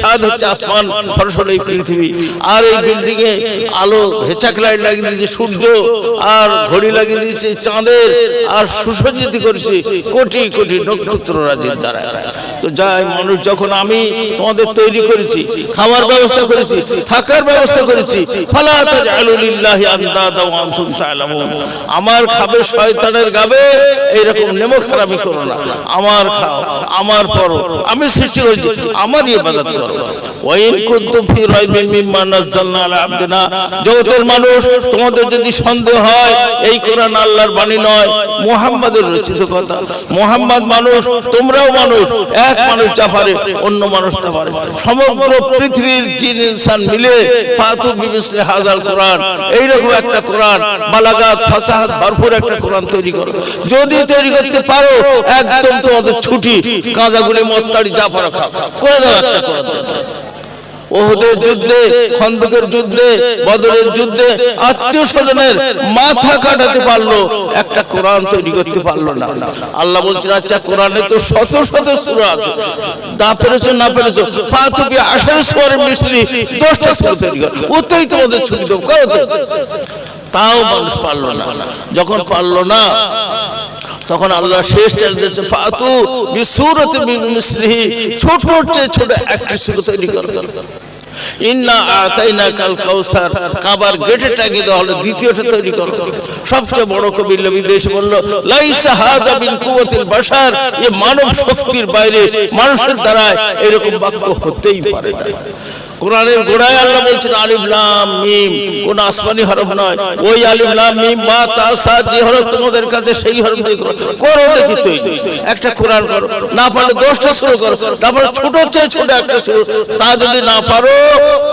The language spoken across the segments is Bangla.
ছাদ হচ্ছে আসমান, সরাসরি এই পৃথিবী। আর এই বিল্ডিং আলো হেচাক লাগিয়ে দিয়েছে সূর্য, আর ঘড়ি লাগিয়ে দিয়েছে চাঁদের, আর সুসজ্জিত করেছে কোটি কোটি নক্ষত্র রাজির দ্বারা। তো যাই, মানুষ যখন আমি তোমাদের তৈরি করেছি, খাওয়ার ব্যবস্থা করেছি, থাকার ব্যবস্থা করেছি আমার খাবে শয়তানের গাবে এইরকম নেমো খারাপি করো না। আমার খাও, আমার পরো আমি সৃষ্টি করেছি আমারই ইবাদত করো। ওয়াইন ফি রাইবিন মিম্মা নাযালনা আলা আবদিনা। জগতের মানুষ, তোমাদের যদি সন্দেহ হয়, এই কোরআন আল্লাহর বাণী নয়, মুহাম্মাদের রচিত কথা। মুহাম্মদ মানুষ, তোমরাও মানুষ এক মানুষ যা অন্য মানুষ তা সমগ্র পৃথিবীর জিন, ইনসান মিলে পাতু বিবিসলে হাজার কোরআন, এইরকম একটা কোরআন, বালাগাত, ফাসাহাত, ভরপুর একটা কোরআন তৈরি করো। যদি তৈরি করতে পারো, একদম তোমাদের ছুটি কাঁজাগুলি মত্তাড়ি যা পারো খাও। করে দাও একটা কোরআন। ওহদের যুদ্ধে, খন্দকের যুদ্ধে, বদরের যুদ্ধে আত্মীয় স্বজনের মাথা কাটাতে পারল, একটা কোরআন তৈরি করতে পারল না। আল্লাহ বলছেন আচ্ছা কোরআনে তো শত শত সূরা আছে। পেরেছ, না পেরেছ সুরের মিশ্রি দশটা সূরা তৈরি ওতেই তোমাদের। তাও মানুষ পারল না। যখন পারল না, তখন আল্লাহ শেষ চ্যালেঞ্জ দিয়েছে, ফাতু বিসুরতি ছোট ছোট একটি সূরা তৈরি কর। ইন্না আতাইনা কাল কাউসার কাবার গেটে টাঙিয়ে দেওয়া হলো, দ্বিতীয়টা তৈরি করো সবচেয়ে বড় কবি দেশ বলল, লাইসা হাজা বিন কুওয়াতিল বাশার। এ মানব শক্তির বাইরে মানুষের দ্বারা এরকম বাক্য হতেই পারে না। কোরআনের গোড়ায় আল্লাহ বলছেন, আলিফ লাম মিম, কোন আসমানি হরফ নয়। ওই আলিফ লাম মিম বা তা সা যে হরফ তোমাদের কাছে, সেই হরফ দিয়ে করো। করো দেখি তুই। একটা কোরআন করো। না পারলে দশটা শুরু করো। না ছোট চেয়ে ছোট একটা শুরু। তা যদি না পারো,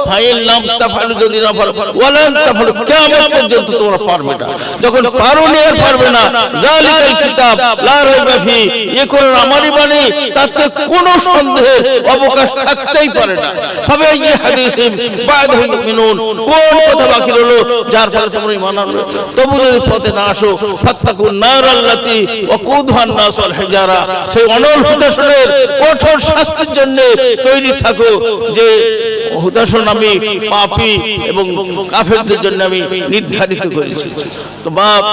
ফাইল নাম ফাইল যদি না পারো, ওয়ালান, তা ফাইল কিয়ামত পর্যন্ত তোমরা পারবে না। যখন পারো নি আর পারবে না। জালিকাল কিতাব, লা রাইবা ফি। এ কোরআন আমারই বাণী, তাতে কোনো সন্দেহের অবকাশ থাকতেই পারে না। তবে এই হাদিসিম বাদ মিনুন কোন কথা বাকি রইল, যার ফলে তোমরা ঈমান আনবে তবু যদি পথে না আসো, ফাত্তাকুন নার আল্লাতি ওয়াকুদহান নাস ওয়াল হিজারা। সেই অনল হুতাশনের কঠোর শাস্তির জন্য তৈরি থাকো যে হুতাশন আমি পাপি এবং কাফেরদের জন্য আমি নির্ধারিত করেছি। তো বাপ,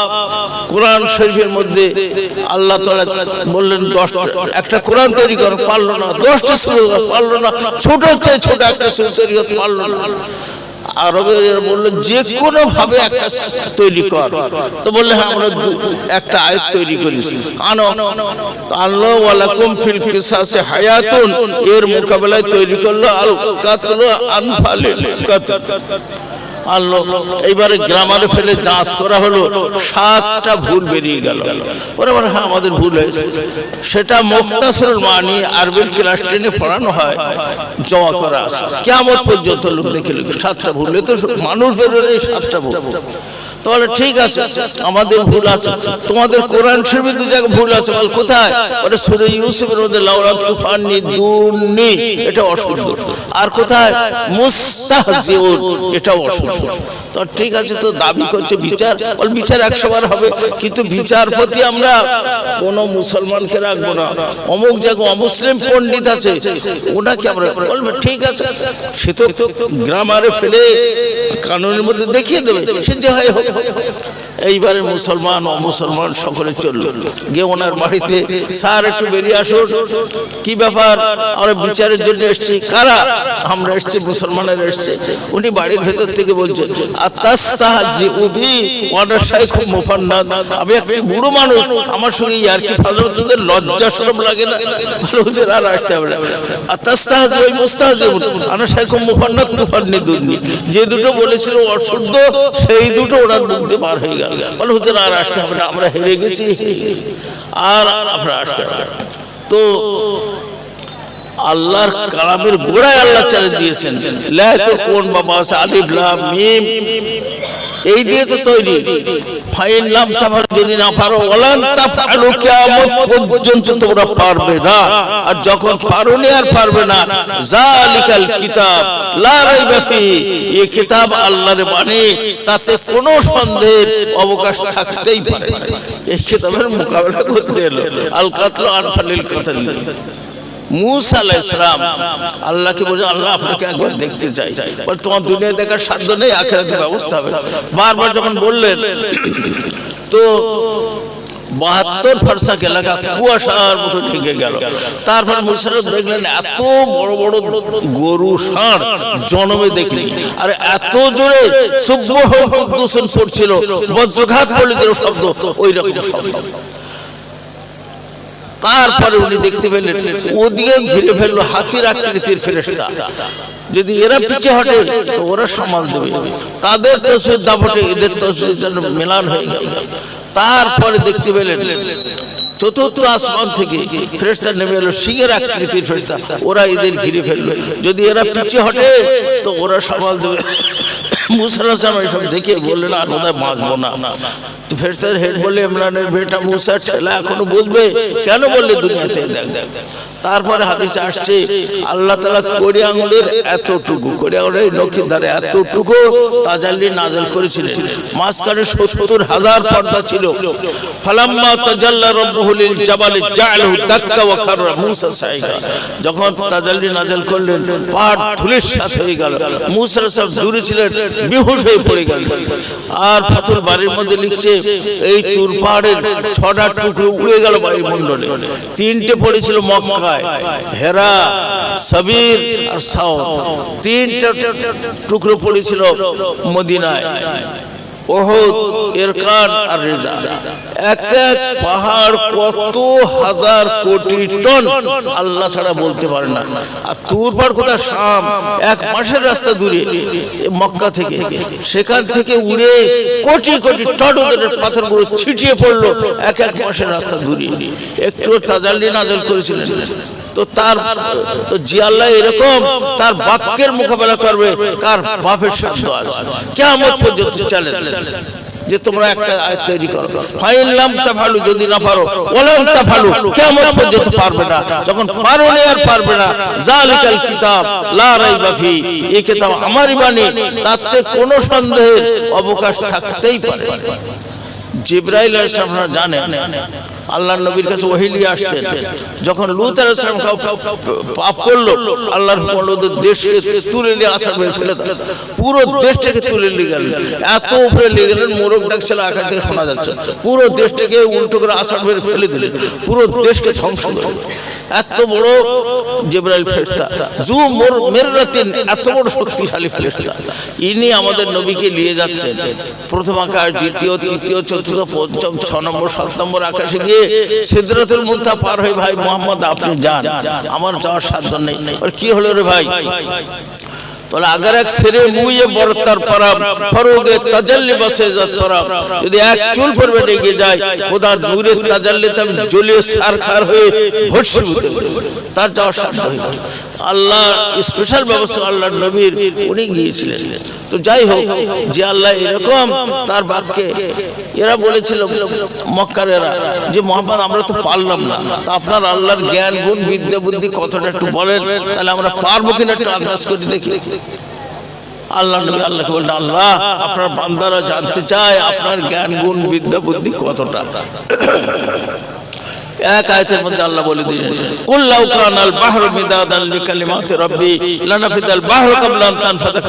কোরআন শরীফের মধ্যে আল্লাহ তালা বললেন দশটা একটা কোরআন তৈরি করা, পারল না। দশটা শুরু পারল না। ছোট হচ্ছে, ছোট একটা শুরু তৈরি করতে পারল না। আরবের বলল যে কোনো ভাবে একটা তৈরি কর। তো বললে হ্যাঁ আমরা একটা আয়াত তৈরি করেছি। আনো আনলো ওয়ালাকুম ফিল কিসাসে হায়াতুন। এর মোকাবেলায় তৈরি করল আল কাতল আনফালে কাতল আনলো এইবারে গ্রামারে ফেলে যাঁচ করা হলো, সাতটা ভুল বেরিয়ে গেল। ওরা বলে হ্যাঁ আমাদের ভুল হয়েছে। সেটা মোক্তাসর মানি আরবির ক্লাস টেনে পড়ানো হয়, জমা করা কেমন পর্যন্ত লোক দেখে সাতটা ভুল তো মানুষ বেরোলে সাতটা ভুল। তাহলে ঠিক আছে আমাদের ভুল আছে। তোমাদের কোরআন শরীফে দু জায়গায় ভুল আছে বল কোথায়? ওটা সুরে ইউসুফের মধ্যে লাউলা তুফানি দুনি এটা অশুদ্ধ আর কোথায়? মুস্তাহজিউন এটাও অশুদ্ধ তো ঠিক আছে তো দাবি করছে বিচার। বল বিচার একশো বার হবে কিন্তু বিচারপতি আমরা কোন মুসলমানকে রাখব না। অমুক জায়গায় অমুসলিম পণ্ডিত আছে ওনাকে আমরা বলবে ঠিক আছে। সে তো গ্রামারে ফেলে কানুনের মধ্যে দেখিয়ে দেবে। সে যে হয় হোক よいほいい এইবারে মুসলমান অমুসলমান সকলে চলল। গিয়ে ওনার বাড়িতে, স্যার, একটু বেরিয়ে আসুন। কি ব্যাপার? আমরা বিচারের জন্য এসেছি। কারা? আমরা এসেছি, মুসলমানের এসছে। উনি বাড়ির ভেতর থেকে বলছেন আমি একটা বুড়ো মানুষ। আমার সঙ্গে ইয়ার কি ভালো? তোদের লজ্জা শরম লাগে না? ভালো হুজুর আর আসতে হবে না। আত্মাস্তাহাজি ওই মুস্তাহাজি আনা শাইখ মুফান্নাদ, তুফান্নি দুর্নি। যে দুটো বলেছিল অশুদ্ধ, সেই দুটো ওনার মুখ দিয়ে বার হয়ে গেল। বলে হুজুর আর আসতে হবে না আমরা হেরে গেছি আর আপনারা আসতে হবে না। তো আল্লাহর কালামের গোড়ায় আল্লাহ চালিয়ে দিয়েছেন। লা কোন বাবা আছে আলিফ, লাম, মিম। এই দিয়ে তো তৈরি। ফাইন লাম তাফার যদি না পারো কিয়ামত পর্যন্ত তোমরা পারবে না। আর যখন পারোনি আর পারবে না জালিকাল কিতাব, লা রাইবা ফি। এই কিতাব আল্লাহর বাণী, তাতে কোনো সন্দেহের অবকাশ থাকতেই পারে। এই কিতাবের মোকাবেলা করতে এলো। আল কাতল। আনফালিল মুসা আল্লাহকে বলে, আল্লাহ আপনাকে একবার দেখতে চাই। বলে, তোমার দেখার সাধ্য নেই হবে। বারবার যখন বললেন, তো বাহাত্তর এলাকা গেল। তারপর দেখলেন, এত বড় বড় গরু ষাঁড় জনমে দেখলি আর, এত জোরে সুব্বহ কুদ্দুসন পড়ছিল, বজ্রঘাত পড়লে শব্দ, ওই রকম শব্দ। তারপরে উনি দেখতে পেলেন ওদিকে ঘিরে ফেলল হাতির আকৃতির ফেরেস্তা যদি এরা পিছিয়ে হটে, তো ওরা সামাল দেবে। তাদের তসবির দাপটে এদের তসবির যেন মেলান হয়ে গেল। তারপরে দেখতে পেলেন, চতুর্থ আসমান থেকে ফেরেস্তা নেমে এলো সিংহের আকৃতির ফেরেস্তা ওরা এদের ঘিরে ফেলবে। যদি এরা পিছিয়ে হটে, তো ওরা সামাল দেবে। মুসালাম এসব দেখে বললেন, আর বোধহয় বাঁচবো না। তো হেড বলে ইমরানের বেটা মুসা ঠেলা এখনও বুঝবে কেন বললে দুনিয়াতে? দেখ দেখ তারপরে হাদিসে আসছে, আল্লাহ তালা কড়ি আঙুলের এতটুকু, কড়ি আঙুলের নখের ধারে এতটুকু তাজাল্লি নাজেল করেছিলেন। মাঝখানে সত্তর হাজার পর্দা ছিল। ফালাম্মা তাজাল্লা রব্বুহুল জাবালে দাক্কা মূসা সাইগা। যখন তাজাল্লি নাজেল করলেন পাহাড় ধুলির সাথে হয়ে গেল। সব দূরে ছিলেন, বেহুশ হয়ে পড়ে গেল আর ফাতুল বাড়ির মধ্যে লিখছে এই তুর পাহাড়ের ছটা টুকরো উড়ে গেল বায়ুমণ্ডলে। তিনটে পড়েছিল মক্কায়, হেরা সাবির আর সাও তিনটা টুকরো পড়েছিল মদিনায়। এক এক পাহাড় কত হাজার কোটি টন ছাড়া বলতে পারে না। আর এক রাস্তা মক্কা থেকে। সেখান থেকে উড়ে কোটি কোটি টন ওদের পাথরগুলো ছিটিয়ে পড়ল এক এক মাসের রাস্তা দূরে। একটু তাজাল্লি নাজল করেছিলেন। তো তার, তো জি আল্লাহ এরকম তার বাক্যের মোকাবেলা করবে, কার বাপের সাধ্য আছে। কেমন পর্যন্ত চলে যে তোমরা একটা আয়াত তৈরি করো। ফাইনলাম তাফালু যদি না পারো ওলাম তাফালু কেমন পর্যন্ত পারবে না। যখন পারো নি আর পারবে না। জালিকাল কিতাব, লা রাইবা ফি, এই কিতাব আমারই বাণী। তাতে কোনো সন্দেহের অবকাশ থাকতেই পারে। জিব্রাইল আলাইহিস সালাম জানেন আল্লাহ নবীর কাছে ওহিলি আসতেন। যখন লুত সালাম পাপ করল, আল্লাহর দেশকে তুলে নিয়ে আসার বের ফেলে। পুরো দেশটাকে তুলে নিয়ে গেলেন। এত উপরে নিয়ে গেলেন, মোরগ ডাকছিল আকাশ থেকে শোনা যাচ্ছে। পুরো দেশটাকে উল্টো করে আসার বের ফেলে দিলেন। পুরো দেশকে ধ্বংস করে এত বড় জেব্রাইল ফেরেশতা জু মোর মেররাতিন, এত বড় শক্তিশালী ফেরেশতা। ইনি আমাদের নবীকে নিয়ে যাচ্ছেন। প্রথম আকাশ, দ্বিতীয়, তৃতীয়, চতুর্থ, পঞ্চম, ছ নম্বর, সাত নম্বর আকাশে গিয়ে সিদরাতুল মুন্তা পার হয়ে ভাই মোহাম্মদ আপনি যান। আমার যাওয়ার সাধ্য নেই। কি হলো রে ভাই? বলে আগার এক সেরে মুয়ে বরতার পারাম এক চুল যায় হয়ে তার আল্লাহ স্পেশাল ব্যবস্থা আল্লাহর নবীর, উনি গিয়েছিলেন। তো যাই হোক, যে আল্লাহ এরকম তার বাপকে, এরা বলেছিল মক্কার এরা যে, মোহাম্মদ, আমরা তো পারলাম না। তা আপনার আল্লাহর জ্ঞান, গুণ, বিদ্যা, বুদ্ধি কতটা একটু বলেন। তাহলে আমরা পারব কিনা একটু আন্দাজ করে দেখি। আল্লাহ নবী আল্লাহকে আল্লাহ, আপনার বান্দারা জানতে চায় আপনার জ্ঞান, গুণ, বিদ্যা, বুদ্ধি কতটা? এক মধ্যে আল্লাহ বলে কানাল মিদাদান আন তানফাদা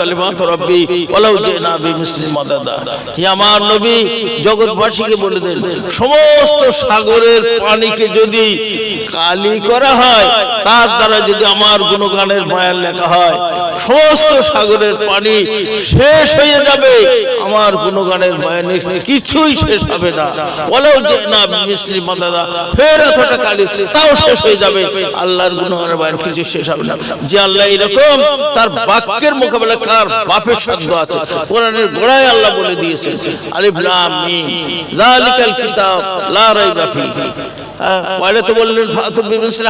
ওয়ালাউ মাদাদা। হে আমার নবী, জগৎবাসীকে বলে দেন, সমস্ত সাগরের পানিকে যদি কালি করা হয়, তার দ্বারা যদি আমার গুণগানের বয়ান লেখা হয় সমস্ত সাগরের পানি শেষ হয়ে যাবে। আমার গুণগানের বয়ানের কিছুই শেষ হবে না। বলেও যে না, মিসলি মাদাদা, ফের এতটা কালি, তাও শেষ হয়ে যাবে। আল্লাহর গুণগানের বয়ান কিছু শেষ হবে না। যে আল্লাহ এরকম, তার বাক্যের মোকাবেলা কার বাপের সাধ্য আছে? কোরআনের গোড়ায় আল্লাহ বলে দিয়েছে আলিফ লাম মিম জালিকাল কিতাব, লা রাইবা ফিহি। পরে তো বললেন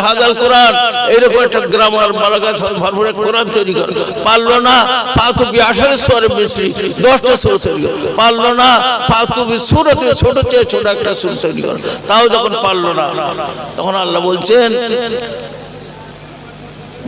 হাজাল কোরআন। এইরকম একটা গ্রামার বালাগাত ভরপুর কোরআন তৈরি করে। পারল না পাতুবি আশারে মিশ্রি দশটা সুর তৈরি করে। পারল না পাতুবি সুর ছোট চেয়ে ছোট একটা সুর তৈরি করে। তাও যখন পারল না, তখন আল্লাহ বলছেন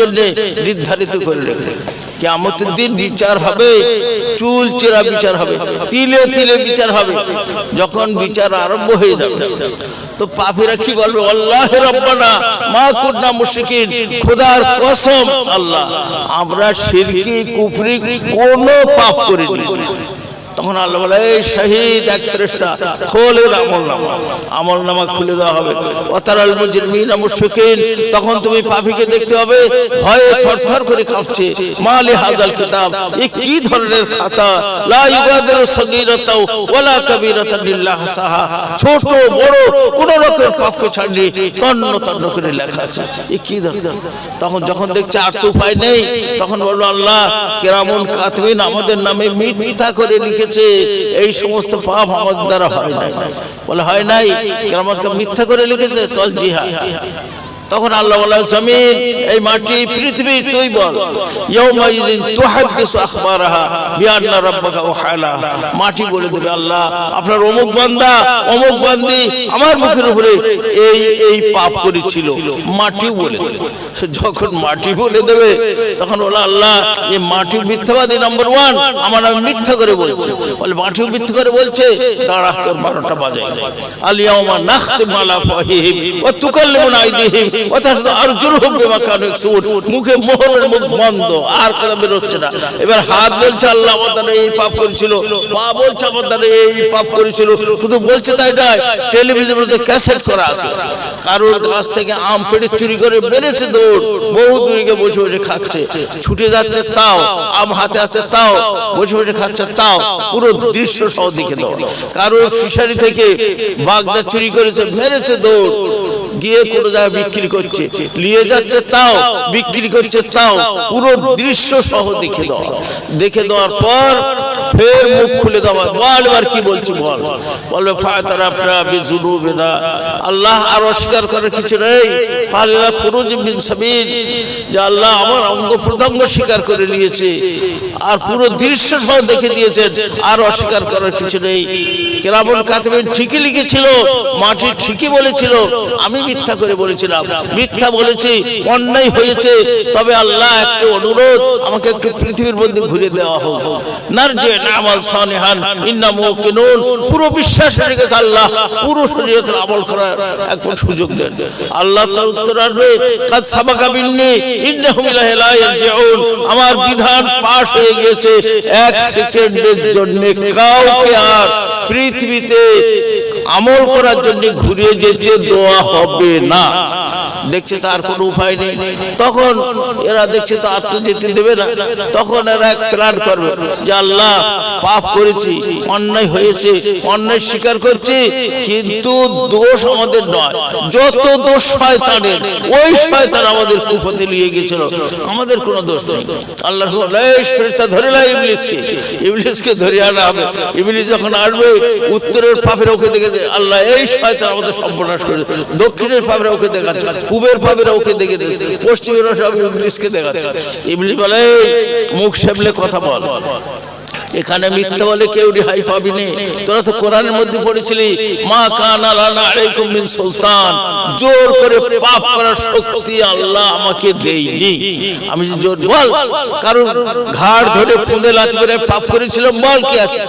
জন্য নির্ধারিত করে রেখে কিয়ামতের দিন বিচার হবে, চুল চেরা বিচার হবে, তিলে তিলে বিচার হবে, যখন বিচার আরম্ভ হয়ে যাবে। তো পাপীরা কি বলবে? আল্লাহ রব্বানা মা কুন্না মুশরিকিন, খোদার কসম আল্লাহ, আমরা শিরকি, কুফরি কোনো পাপ করিনি। তখন আল্লাহ বলে, এই শহীদ এক ফেরেশতা খোলে আমল নামা আমল নামা খুলে দেওয়া হবে। ওতারাল মুজরিমিন মুশফিকিন, তখন তুমি পাপীকে দেখতে হবে, ভয়ে থরথর করে কাঁপছে। মালি হাজাল কিতাব, এ কি ধরনের খাতা? লা ইউগাদিরু সগীরাতাও ওয়ালা কাবীরাতান ইল্লা হাসাহা। ছোট, বড়, কোন রকম পাপকে ছাড়নি, তন্ন তন্ন করে লেখা আছে। এ কি ধরনের? তখন যখন দেখছে আর তো উপায় নেই, তখন বলল, আল্লাহ, কেরামন কাতবিন আমাদের নামে মিথ্যা করে লিখেছে এই সমস্ত পাপ আমাদের দ্বারা হয় নাই। বলে, হয় নাই? আমাকে মিথ্যা করে লিখেছে, চল জিহা তখন আল্লাহ বলে, জমিন, এই মাটি পৃথিবী তুই বল। ইয়াউমাইযিন তুহাদ্দিসু আখবারাহা বিআন্না রাব্বাকা ওয়াহালা মাটি বলে দেবে আল্লাহ, আপনার অমুক বান্দা, অমুক বান্দি আমার মুখের উপরে এই এই পাপ করেছিল। মাটিও বলে দেবে। যখন মাটি বলে দেবে, তখন বলে, আল্লাহ, এই মাটি মিথ্যাবাদী নাম্বার ওয়ান আমার নামে মিথ্যা করে বলছে। বলে, মাটিও মিথ্যা করে বলছে, দাঁড়া তোর বারোটা বাজায়। আলিয়াউমা নাখতিমু আলা ফাহিহিম ওয়া তুকাল্লিমুনা আইদিহিম। কারোর কাছ থেকে আম পেড়ে চুরি করে বেড়েছে দৌড়, বহু দূরে বসে বসে খাচ্ছে। ছুটে যাচ্ছে তাও, আম হাতে আছে তাও, বসে বসে খাচ্ছে তাও, পুরো দৃশ্য সহ দেখে কারোর ফিশারি থেকে বাগদা চুরি করেছে, মেরেছে দৌড়। গিয়ে কোনো জায়গায় বিক্রি করছে? নিয়ে যাচ্ছে তাও, বিক্রি করছে তাও। পুরো দৃশ্য সহ দেখে দেওয়া। দেখে দেওয়ার পর ফের মুখ খুলে দেওয়া। বল এবার কি বলছি বল? বলবে, ফাতারা আপনারা বিজুনুবে না আল্লাহ আর অস্বীকার করার কিছু নেই। আল্লাহ খুরুজ বিন সাবিল। যে আল্লাহ আমার অঙ্গ প্রত্যঙ্গ স্বীকার করে নিয়েছে। আর পুরো দৃশ্য সহ দেখে দিয়েছেন। আর অস্বীকার করার কিছু নেই। কেরামন কাতবেন ঠিকই লিখেছিল, মাটি ঠিকই বলেছিল। আমি মিথ্যা করে বলেছিলাম। মিথ্যা বলেছি। অন্যায় হয়েছে। তবে আল্লাহ একটা অনুরোধ আমাকে একটু পৃথিবীর মধ্যে ঘুরে দেওয়া হোক। নামাল সানেহান ইন্না মুকিনুন। পুরো বিশ্বাস গেছে আল্লাহ। পুরো শরীয়তের আমল করার একবার সুযোগ দেন। আল্লাহ তার উত্তর আসবে কাদ সাবাকা বিন্নি ইন্নাহুম ইলাহি লা ইয়ারজিউন। আমার বিধান পাশ হয়ে গিয়েছে এক সেকেন্ডের জন্য কাউকে আর পৃথিবীতে আমল করার জন্য ঘুরে যেতে দেওয়া হবে না। দেখছে তার কোনো উপায় নেই। তখন এরা দেখছে তো আর তো যেতে দেবে না। তখন এরা এক প্ল্যান করবে যে আল্লাহ পাপ করেছি অন্যায় হয়েছে অন্যায় স্বীকার করছি কিন্তু দোষ আমাদের নয়। যত দোষ শয়তানের ওই শয়তান আমাদের কুপথে নিয়ে গেছিল। আমাদের কোনো দোষ নেই। আল্লাহ ফেরেশতা ধরে না ইবলিসকে। ইবলিসকে ধরে আনা হবে। ইবলিস যখন আসবে উত্তরের পাপের ওকে দেখে আল্লাহ এই শয়তান আমাদের সর্বনাশ করে দক্ষিণের পাপের ওকে দেখাচ্ছে। পূবের পাপের ওকে দেখে দেখে পশ্চিমের সব ইবলিসকে দেখাচ্ছে। ইবলিস বলে মুখ সামলে কথা বল। এখানে মিথ্যা বলে কেউ রেহাই পাবি নে। তোরা তো কোরআনের মধ্যে পড়েছিলি, মা কানা সুলতান। জোর করে পাপ করার শক্তি আল্লাহ আমাকে দেয়নি। আমি জোর, বল কারণ ঘাড় ধরে পুঁদে লাথি করে পাপ করেছিলাম, বল কি আছে?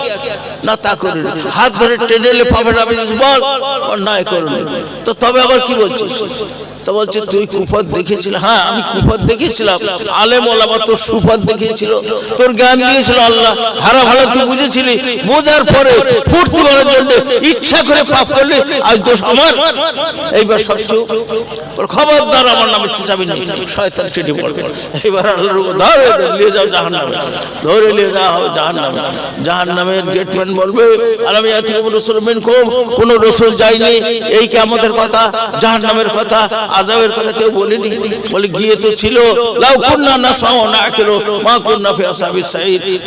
না, তা করি হাত ধরে টেনে পাপের আমি বল করুন। তো তবে আবার কি বলছিস? তো বলছে তুই কুফত দেখেছিল? হ্যাঁ আমি কুফত দেখেছিলাম। আলেম ওলামা তোর সুফত দেখিয়েছিল। তোর জ্ঞান দিয়েছিল আল্লাহ। হারাম হালাল তুই বুঝেছিলি। বোঝার পরে ফুর্তি করার জন্য ইচ্ছা করে পাপ করলে। আজ দোষ আমার। এইবার সব চুপ। খবরদার আমার নামে চেঁচাবি না। শয়তান কেটে পড়বে। এইবার আল্লাহর হুকুম, ধরে নিয়ে যাও জাহান নামে ধরে নিয়ে যাওয়া হবে জাহান নামে জাহান নামের গেটম্যান বলবে আর আমি এত রসুল কোন রসুল যায়নি এই কি আমাদের কথা জাহান নামের কথা। আজাবের কথা কেউ বলেনি। বলে, গিয়ে তো ছিল।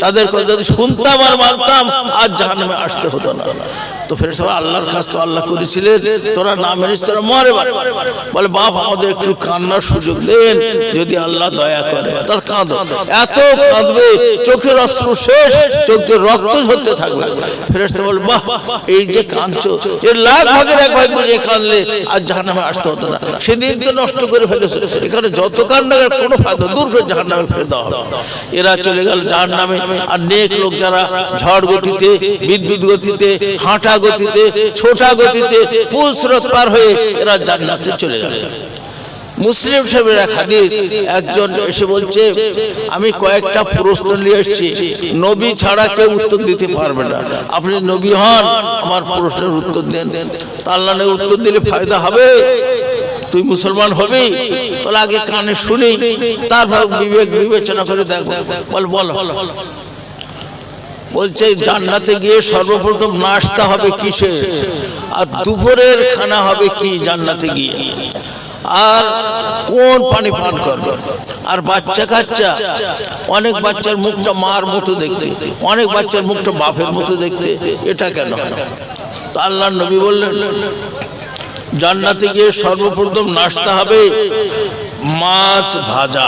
তাদের কথা যদি শুনতাম আর মানতাম আর জাহান আসতে হতো না। তো ফের সবাই আল্লাহর কাছ তো আল্লাহ করেছিলেন। তোরা না মেনিস তোরা মরে বলে, বাপ, আমাদের একটু কান্নার সুযোগ দেন, যদি আল্লাহ দয়া করে। তার কাঁদো। এত কাঁদবে, চোখের অস্ত্র শেষ চোখ দিয়ে রক্ত ঝরতে থাকবে। ফেরেস্তা বলে, বাহ, এই যে কাঁদছো। এর লাখ ভাগের এক ভাগ করে কাঁদলে, আর জাহান নামে আসতে হতো না। সেদিন তো নষ্ট করে ফেলেছে। এখানে যত কান্নার কোনো ফায়দা দূর করে জাহান নামে ফেলে দেওয়া হবে। এরা চলে গেল জাহান নামে আর নেক লোক যারা ঝড় গতিতে, বিদ্যুৎ গতিতে, হাঁটা গতিতে, ছোটা গতিতে পুল স্রোত পার হয়ে এরা জান্নাতে চলে গেল মুসলিম সাহেবের এক হাদিস, একজন এসে বলছে, আমি কয়েকটা প্রশ্ন নিয়ে এসেছি। নবী ছাড়া কেউ উত্তর দিতে পারবে না। আপনি নবী হন, আমার প্রশ্নের উত্তর দেন। তা আল্লাহ নবী উত্তর দিলে ফায়দা হবে। তুই মুসলমান হবি? বলে আগে কানে শুনি। তারপর বিবেক বিবেচনা করে দেখো। বল, বলো। বলছে, জান্নাতে গিয়ে সর্বপ্রথম নাস্তা হবে কিসে আর দুপুরের খানা হবে কি জান্নাতে গিয়ে? আর কোন পানি পান করবে? আর বাচ্চা কাচ্চা? অনেক বাচ্চার মুখটা মার মতো দেখতে, অনেক বাচ্চার মুখটা বাপের মতো দেখতে, এটা কেন আল্লাহ নবী বললেন, জান্নাতে গিয়ে সর্বপ্রথম নাস্তা হবে মাছ ভাজা।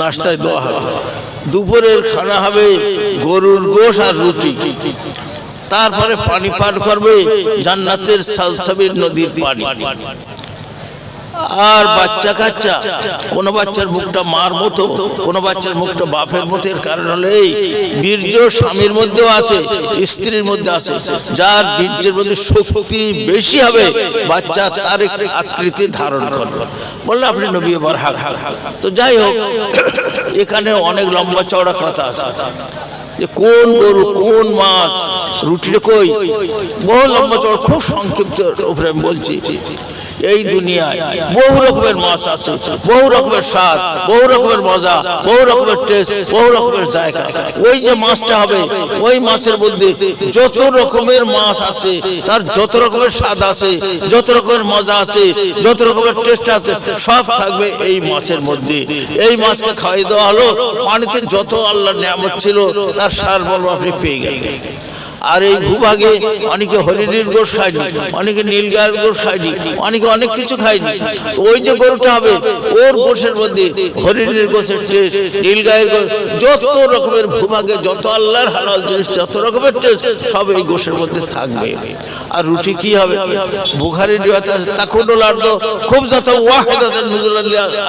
নাস্তায় দেওয়া হবে। দুপুরের খানা হবে গরুর গোশ আর রুটি। তারপরে পানি পান করবে জান্নাতের সালসাবির নদীর পানি। আর বাচ্চা কাচ্চা, কোন বাচ্চার মুখটা মার মতো, কোন বাচ্চার মুখটা বাপের মতো, এর কারণ হলো এই বীর্য স্বামীর মধ্যেও আছে, স্ত্রীর মধ্যে আছে। যার বীর্যের মধ্যে শক্তি বেশি হবে, বাচ্চা তার একটি আকৃতি ধারণ করবে। বললে, আপনি নবী এবার হাক তো যাই হোক, এখানে অনেক লম্বা চওড়া কথা আছে। যে কোন গরু, কোন মাছ রুটিটা কই? বহু লম্বা চওড়া, খুব সংক্ষিপ্ত উপরে আমি বলছি। এই দুনিয়ায় বহু রকমের মাছ আছে, বহু রকমের স্বাদ, বহু রকমের মজা, বহু রকমের টেস্ট বহু রকমের জায়গা। ওই যে মাছটা হবে, ওই মাছের মধ্যে যত রকমের মাছ আছে, তার যত রকমের স্বাদ আছে, যত রকমের মজা আছে, যত রকমের টেস্ট আছে, সব থাকবে এই মাছের মধ্যে। এই মাছকে খাওয়াই দেওয়া হলো, পানিতে যত আল্লাহ নিয়ামত ছিল, তার সার বলব আপনি পেয়ে গেলেন। আর এই ভূভাগে অনেকে হরিণীর গোশ খায়নি, অনেকে নীল গায়ের গোশ খায়নি, অনেকে অনেক কিছু খায়নি। ওই যে গরুটা হবে, ওর গোশের মধ্যে হরিণীর গোশের টেস্ট নীল গায়ের গোশ, যত রকমের ভূভাগে, যত আল্লাহর হালাল জিনিস, যত রকমের টেস্ট সব এই গোশের মধ্যে থাকবে। আর রুটি কি হবে? বুখারি তাকুনুল আরদু, খুব যত ওয়াহিদাতান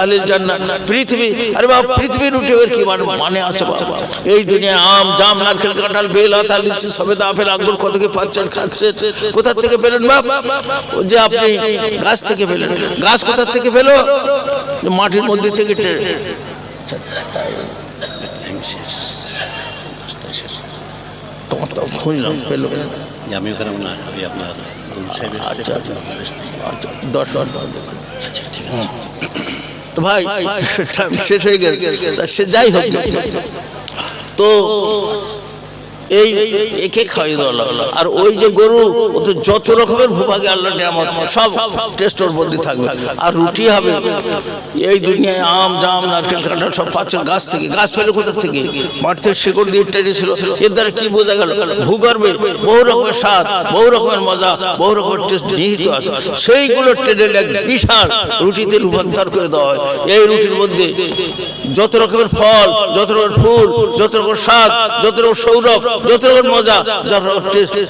আলিল জান্নাত পৃথিবী, আরে বাবা পৃথিবী রুটি ওর কি মানে মানে আছে বাবা? এই দুনিয়া আম, জাম, নারকেল, কাঁঠাল, বেল, আতা, লিচু, সবেদা আপেল আঙ্গুর কত কি পাচ্ছেন খাচ্ছেন কোথা থেকে পেলেন বাপ? যে আপনি গাছ থেকে পেলেন। গাছ কোথা থেকে পেল? মাটির মধ্যে থেকে খুঁজলাম পেল। আমি ওখানে আপনার আচ্ছা, আচ্ছা। থেকে। আচ্ছা, দশ ঠিক আছে। তো ভাই শেষ হয়ে গেছে সে যাই হোক। তো এই একে খাইয়ে দেওয়া আর ওই যে গরু যত রকমের ভূভাগে আল্লাহ নিয়ামত সব টেস্ট ওর মধ্যে থাকবে। আর রুটি হবে। এই দুনিয়ায় আম, জাম, নারকেল, কাঁঠাল সব পাচ্ছেন গাছ থেকে। গাছ পেলে কোথা থেকে? মাঠ থেকে শিকড় দিয়ে টেনে ছিল। এর দ্বারা কি বোঝা গেল? ভূগর্ভে বহু রকমের স্বাদ, বহু রকমের মজা, বহু রকমের টেস্ট নিহিত আছে। সেইগুলো টেনে এক বিশাল রুটিতে রূপান্তর করে দেওয়া হয়। এই রুটির মধ্যে যত রকমের ফল, যত রকমের ফুল, যত রকমের স্বাদ, যত রকম সৌরভ যত মজা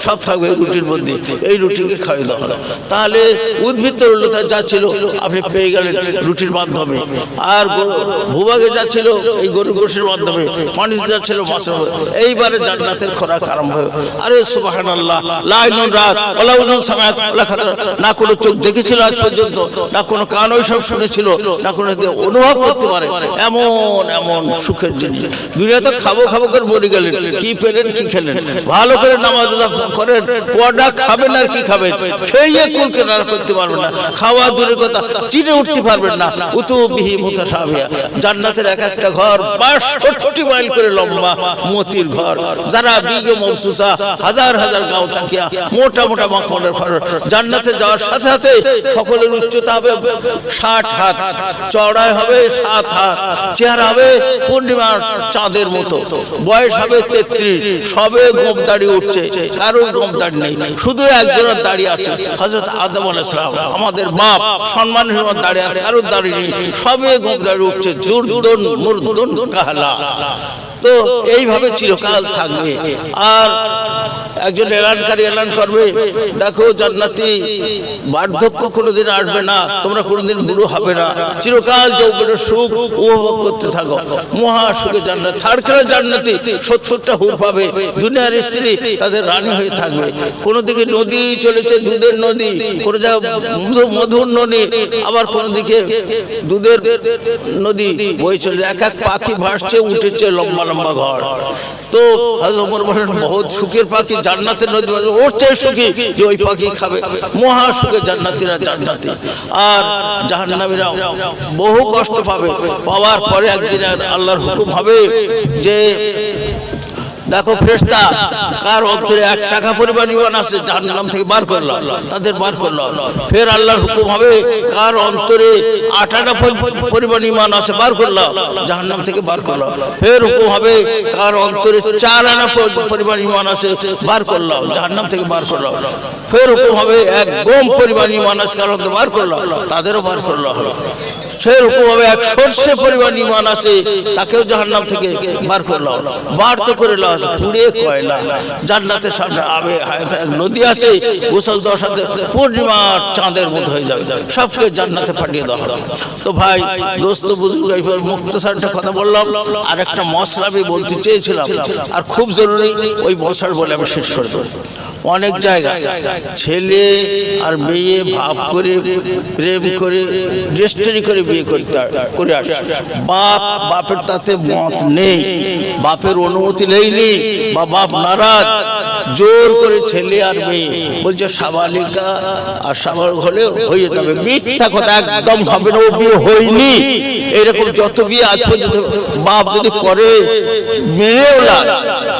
সব থাকবে রুটির মধ্যে। এই রুটিকে খাইয়ে দেওয়া হলো তাহলে উদ্ভিদ তরলতা যা ছিল, আপনি পেয়ে গেলেন রুটির মাধ্যমে। আর ভূভাগে যা ছিল, এই গরু গোশের মাধ্যমে। পানি যা ছিল এইবারে জান্নাতের খোরাক আরম্ভ হয়ে আরে সুবাহান আল্লাহ লাইনুন রাত ওলাউনুন না কোনো চোখ দেখেছিল আজ পর্যন্ত, না কোনো কান ওই সব শুনেছিল, না কোনো অনুভব করতে পারে। এমন এমন সুখের জিনিস। দুনিয়াতে খাব খাব করে মরে গেলেন। কি পেলেন? কি খেলেন? ভালো করে নামাজ করেন কটা খাবেন আর কি খাবেন? খেয়ে কুল কেনারা করতে পারবেন না খাওয়া দূরের কথা চিনে উঠতে পারবেন না। উতু বিহি মুতাসাবিয়া জান্নাতের এক একটা ঘর বাষট্টি মাইল করে লম্বা মতির ঘর। যারা বিগে মফসুসা হাজার হাজার গাঁও তাকিয়া মোটা মোটা মাখনের ঘর। জান্নাতে যাওয়ার সাথে সাথে সকলের উচ্চতা হবে ষাট হাত চড়াই হবে সাত হাত চেহারা হবে পূর্ণিমার চাঁদের মতো। বয়স হবে তেত্রিশ সবে গোপ দাড়ি উঠছে কারও গোপ দাড়ি নেই শুধু একজনের দাড়ি আছে হজরত আদম আলাইসালাম আমাদের বাপ সম্মান দাঁড়িয়ে আর কারোর দাড়ি নেই, সবে গোপ দাড়ি উঠছে, জুরদন মুরদন কাহলা। তো এইভাবে চিরকাল থাকবে। আর একজন এলানকারী এলান করবে, দেখো জান্নাতি বার্ধক্য কোনোদিন আসবে না, তোমরা কোনোদিন বুড়ো হবে না। চিরকাল যৌবনের সুখ উপভোগ করতে থাকো। মহা সুখে জান্নাত। থার্ড ক্লাস জান্নাতি সত্তরটা হুর পাবে। দুনিয়ার স্ত্রী তাদের রানী হয়ে থাকবে। কোনো দিকে নদী চলেছে দুধের নদী, কোনো জায়গায় মধু- মধুর নদী, আবার কোনো দিকে দুধের নদী বই চলে এক এক পাখি ভাসছে, উঠেছে লম্বা লম্বা ঘর। তো ওমর বলেন বহুত সুখের পাখি জান্নাতের নদী ওর চেয়ে সুখী যে ওই পাখি খাবে। মহা সুখে জান্নাতিরা জান্নাতি। আর জাহান্নামীরা বহু কষ্ট পাবে। পাওয়ার পরে একদিন আল্লাহর হুকুম হবে যে দেখো ফেরেশতা কার অন্তরে এক টাকা পরিমাণ ইমান আছে জাহান্নাম থেকে বার করলাম। তাদের বার করলাম। ফের আল্লাহর হুকুম হবে কার অন্তরে আট আনা পরি- পরিমাণ ইমান আছে বার করলাম। জাহান্নাম থেকে বার করলাম। ফের হুকুম হবে কার অন্তরে চার আনা পরি- পরিমাণ ইমান আছে বার করলাম। জাহান্নাম থেকে বার করলাম। ফের হুকুম হবে এক গম পরিমাণ ইমান আছে কার অন্তরে বার করলাম। তাদেরও বার করলাম। সেরকম ভাবে এক সর্ষে পরিমাণ ইমান আছে, তাকেও জাহান্নাম থেকে বার করলাম বার তো করে লাও পুড়িয়ে কয়লা জান্নাতের সামনে আবে নদী আছে, গোসল দেওয়ার সাথে পূর্ণিমার চাঁদের মতো হয়ে যাবে। সবকে জান্নাতে পাঠিয়ে দেওয়া হবে। তো ভাই, দোস্ত, বুজুর্গ এইভাবে মুক্তসারটা কথা বললাম, আর একটা মশলা আমি বলতে চেয়েছিলাম, আর খুব জরুরি, ওই মশলার বলে আমি শেষ করে দেবো। অনেক জায়গা। ছেলে আর মেয়ে ভাব করে প্রেম করে রেজিস্ট্রি করে বিয়ে করতে করে আসে। বাপ বাপের তাতে মত নেই। বাপের অনুমতি নেই বা বাপ নারাজ। জোর করে ছেলে আর মেয়ে। বলছে সাবালিকা আর সাবালক হলে হয়ে যাবে। মিথ্যা কথা একদম হবে না। ও বিয়ে হয়নি। এরকম যত বিয়ে আজ পর্যন্ত বাপ যদি করে মেয়েও না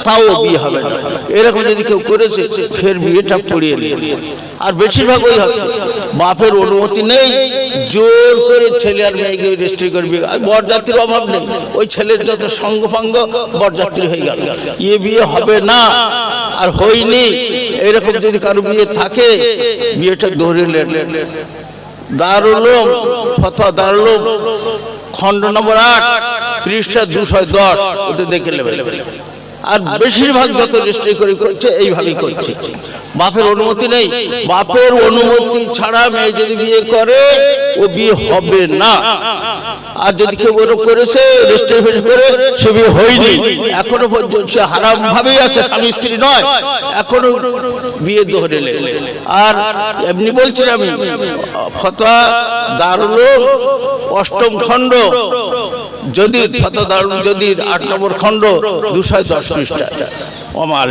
তাও বিয়ে হবে না। এরকম যদি কেউ করেছে, ফের বিয়েটা পড়িয়ে নিয়ে আর বেশিরভাগ ওই হচ্ছে, বাপের অনুমতি নেই, জোর করে ছেলে আর মেয়েকে রেজিস্ট্রি করবে। আর বরযাত্রীর অভাব নেই, ওই ছেলের যত সঙ্গ ফাঙ্গ বরযাত্রী হয়ে গেল। ইয়ে বিয়ে হবে না, আর হয়নি। এরকম যদি কারও বিয়ে থাকে, বিয়েটা ধরে নেন। দারুলম, ফতোয়া দারুলম। খণ্ড নম্বর আট, পৃষ্ঠা দুশো দশ ওতে দেখে নেবেন। আর বেশিরভাগ যত রেজিস্ট্রি করে করছে, এইভাবেই করছে। বাপের অনুমতি নেই। বাপের অনুমতি ছাড়া মেয়ে যদি বিয়ে করে, ও বিয়ে হবে না। আর যদি কেউ ওরকম করেছে রেজিস্ট্রি করে, সে বিয়ে হয়নি। এখনও পর্যন্ত সে হারাম ভাবেই আছে, স্বামী স্ত্রী নয়। এখনও বিয়ে ধরে আর এমনি বলছি আমি, ফতোয়া, দারুল অষ্টম খণ্ড যদি ফতোয়া দারুল যদি আট নম্বর খণ্ড দুশো দশ পৃষ্ঠা আমার